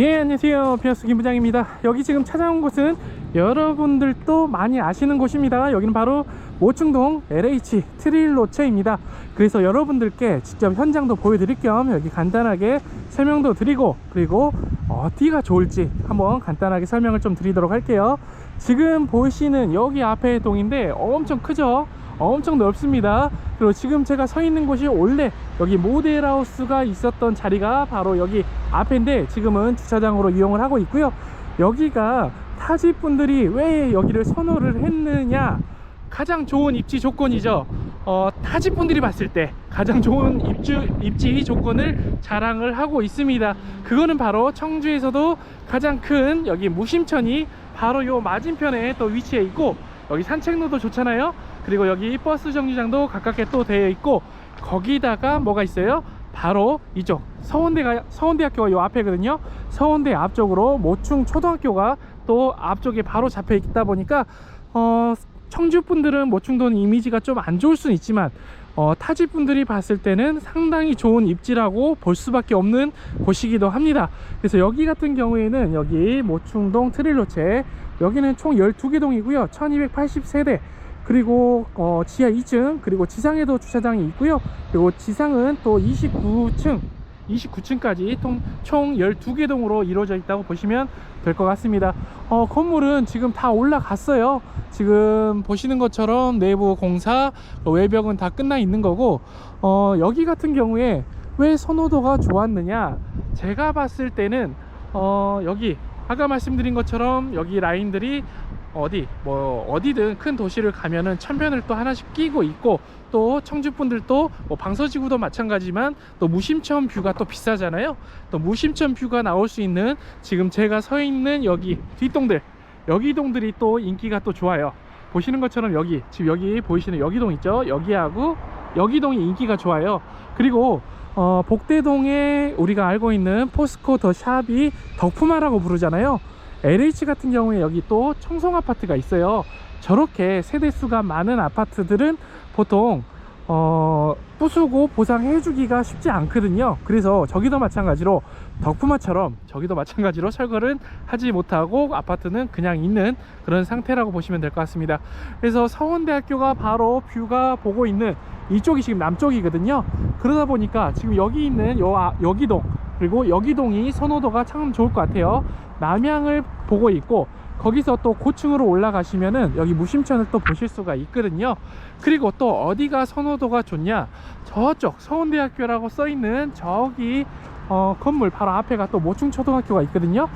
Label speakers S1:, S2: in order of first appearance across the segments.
S1: 예 안녕하세요. 피어스 김부장입니다. 여기 지금 찾아온 곳은 여러분들도 많이 아시는 곳입니다. 여기는 바로 모충동 LH 트릴로체입니다. 그래서 여러분들께 직접 현장도 보여드릴 겸 여기 간단하게 설명도 드리고 그리고 어디가 좋을지 한번 간단하게 설명을 좀 드리도록 할게요. 지금 보시는 여기 앞에 동인데 엄청 크죠 엄청 넓습니다. 그리고 지금 제가 서 있는 곳이 원래 여기 모델하우스가 있었던 자리가 바로 여기 앞인데 지금은 주차장으로 이용을 하고 있고요. 여기가 타지 분들이 왜 여기를 선호를 했느냐 가장 좋은 입지 조건이죠. 어, 타지 분들이 봤을 때 가장 좋은 입주, 입지 조건을 자랑을 하고 있습니다. 그거는 바로 청주에서도 가장 큰 여기 무심천이 바로 요 맞은편에 또 위치해 있고 여기 산책로도 좋잖아요. 그리고 여기 버스 정류장도 가깝게 또 되어 있고 거기다가 뭐가 있어요? 바로 이쪽 서원대가 서원대학교가 요 앞에거든요. 서원대 앞쪽으로 모충 초등학교가 또 앞쪽에 바로 잡혀 있다 보니까 어 청주 분들은 모충도는 이미지가 좀 안 좋을 수는 있지만 어, 타지 분들이 봤을 때는 상당히 좋은 입지라고 볼 수밖에 없는 곳이기도 합니다. 그래서 여기 같은 경우에는 여기 모충동 트릴로체 여기는 총 12개 동이고요. 1280세대 그리고 어, 지하 2층 그리고 지상에도 주차장이 있고요. 그리고 지상은 또 29층 29층까지 총 12개 동으로 이루어져 있다고 보시면 될 것 같습니다. 어, 건물은 지금 다 올라갔어요. 지금 보시는 것처럼 내부 공사, 외벽은 다 끝나 있는 거고, 어, 여기 같은 경우에 왜 선호도가 좋았느냐? 제가 봤을 때는, 어, 여기, 아까 말씀드린 것처럼 여기 라인들이 어디 뭐 어디든 큰 도시를 가면은 천변을 또 하나씩 끼고 있고 또 청주 분들도 뭐 방서지구도 마찬가지지만 또 무심천 뷰가 또 비싸잖아요. 또 무심천 뷰가 나올 수 있는 지금 제가 서 있는 여기 뒷동들 여기 동들이 또 인기가 또 좋아요. 보시는 것처럼 여기 지금 여기 보이시는 여기동 있죠? 여기하고 여기동이 인기가 좋아요. 그리고 어, 복대동에 우리가 알고 있는 포스코 더 샵이 덕푸마라고 부르잖아요. LH 같은 경우에 여기 또 청송 아파트가 있어요. 저렇게 세대수가 많은 아파트들은 보통 어, 부수고 보상해 주기가 쉽지 않거든요. 그래서 저기도 마찬가지로 덕푸마처럼 저기도 마찬가지로 철거를 하지 못하고 아파트는 그냥 있는 그런 상태라고 보시면 될 것 같습니다. 그래서 서원대학교가 바로 뷰가 보고 있는 이쪽이 지금 남쪽이거든요. 그러다 보니까 지금 여기 있는 요 아, 여기동 그리고 여기동이 선호도가 참 좋을 것 같아요. 남향을 보고 있고 거기서 또 고층으로 올라가시면은 여기 무심천을 또 보실 수가 있거든요. 그리고 또 어디가 선호도가 좋냐? 저쪽 서원대학교라고 써 있는 저기 어, 건물 바로 앞에가 또 모충초등학교가 있거든요.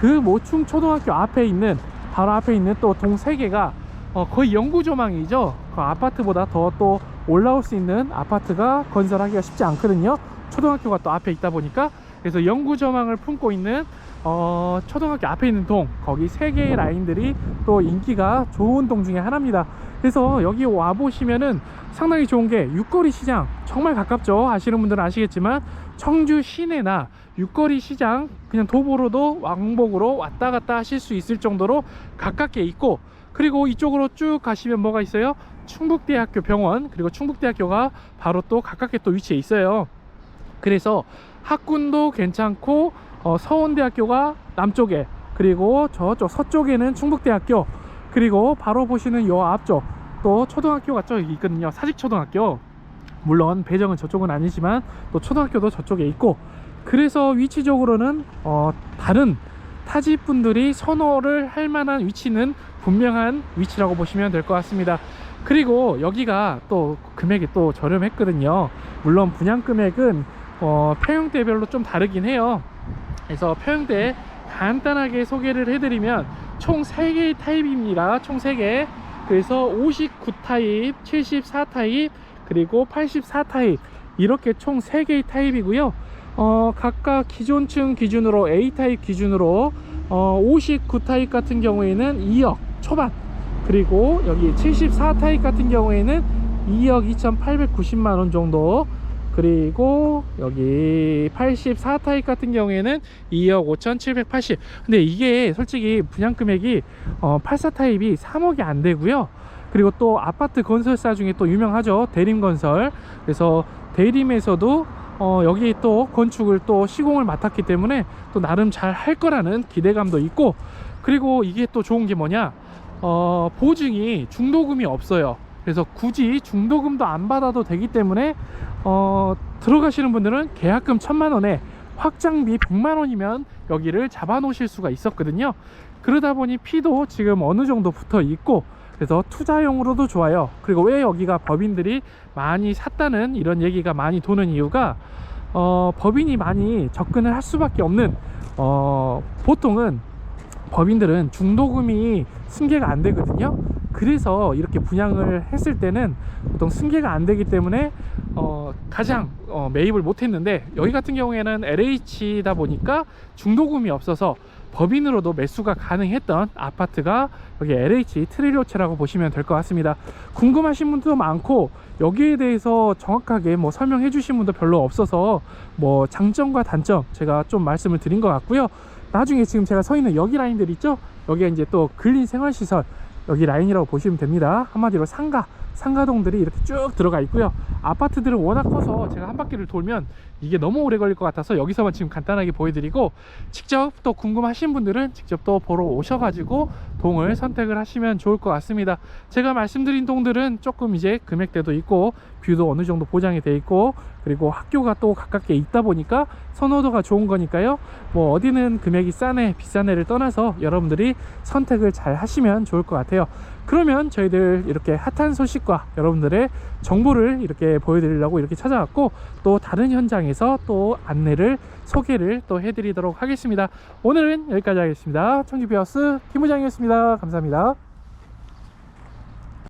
S1: 그 모충초등학교 앞에 있는 바로 앞에 있는 또동세 개가 어, 거의 영구조망이죠. 그 아파트보다 더 또 올라올 수 있는 아파트가 건설하기가 쉽지 않거든요. 초등학교가 또 앞에 있다 보니까 그래서 영구조망을 품고 있는 어, 초등학교 앞에 있는 동 거기 세 개의 라인들이 또 인기가 좋은 동 중에 하나입니다. 그래서 여기 와 보시면은 상당히 좋은 게 육거리 시장 정말 가깝죠. 아시는 분들은 아시겠지만 청주 시내나 육거리 시장 그냥 도보로도 왕복으로 왔다 갔다 하실 수 있을 정도로 가깝게 있고 그리고 이쪽으로 쭉 가시면 뭐가 있어요? 충북대학교 병원 그리고 충북대학교가 바로 또 가깝게 또 위치해 있어요. 그래서 학군도 괜찮고 어, 서원대학교가 남쪽에 그리고 저쪽 서쪽에는 충북대학교 그리고 바로 보시는 요 앞쪽 또 초등학교가 저기 있거든요 사직초등학교 물론 배정은 저쪽은 아니지만 또 초등학교도 저쪽에 있고 그래서 위치적으로는 어, 다른 타지 분들이 선호를 할 만한 위치는 분명한 위치라고 보시면 될 것 같습니다. 그리고 여기가 또 금액이 또 저렴했거든요. 물론 분양 금액은 어, 평형대별로 좀 다르긴 해요. 그래서 평형대 간단하게 소개를 해드리면 총 3개의 타입입니다. 총 3개. 그래서 59 타입, 74 타입, 그리고 84 타입. 이렇게 총 3개의 타입이고요. 어, 각각 기존층 기준으로 A 타입 기준으로 어, 59 타입 같은 경우에는 2억 초반. 그리고 여기 74 타입 같은 경우에는 2억 2,890만 원 정도. 그리고 여기 84 타입 같은 경우에는 2억 5,780. 근데 이게 솔직히 분양 금액이 어, 84 타입이 3억이 안 되고요. 그리고 또 아파트 건설사 중에 또 유명하죠. 대림건설. 그래서 대림에서도 어, 여기 또 건축을 또 시공을 맡았기 때문에 또 나름 잘 할 거라는 기대감도 있고 그리고 이게 또 좋은 게 뭐냐 어, 보증이 중도금이 없어요 그래서 굳이 중도금도 안 받아도 되기 때문에 어, 들어가시는 분들은 계약금 천만 원에 확장비 100만 원이면 여기를 잡아 놓으실 수가 있었거든요 그러다 보니 피도 지금 어느 정도 붙어 있고 그래서 투자용으로도 좋아요 그리고 왜 여기가 법인들이 많이 샀다는 이런 얘기가 많이 도는 이유가 어, 법인이 많이 접근을 할 수밖에 없는 어, 보통은 법인들은 중도금이 승계가 안 되거든요. 그래서 이렇게 분양을 했을 때는 보통 승계가 안 되기 때문에 어, 가장 어, 매입을 못 했는데 여기 같은 경우에는 LH다 보니까 중도금이 없어서 법인으로도 매수가 가능했던 아파트가 여기 LH 트릴로체라고 보시면 될 것 같습니다. 궁금하신 분도 많고 여기에 대해서 정확하게 뭐 설명해 주신 분도 별로 없어서 뭐 장점과 단점 제가 좀 말씀을 드린 것 같고요. 나중에 지금 제가 서 있는 여기 라인들 있죠? 여기에 이제 또 근린 생활시설 여기 라인이라고 보시면 됩니다. 한마디로 상가, 상가동들이 이렇게 쭉 들어가 있고요. 아파트들은 워낙 커서 제가 한 바퀴를 돌면 이게 너무 오래 걸릴 것 같아서 여기서만 지금 간단하게 보여드리고 직접 또 궁금하신 분들은 직접 또 보러 오셔가지고 동을 선택을 하시면 좋을 것 같습니다. 제가 말씀드린 동들은 조금 이제 금액대도 있고 뷰도 어느 정도 보장이 돼 있고 그리고 학교가 또 가깝게 있다 보니까 선호도가 좋은 거니까요. 뭐 어디는 금액이 싸네 비싸네를 떠나서 여러분들이 선택을 잘 하시면 좋을 것 같아요. 그러면 저희들 이렇게 핫한 소식과 여러분들의 정보를 이렇게 보여드리려고 이렇게 찾아왔고 또 다른 현장에서 또 안내를 소개를 또 해드리도록 하겠습니다. 오늘은 여기까지 하겠습니다. 청주비어스 김부장이었습니다. 감사합니다.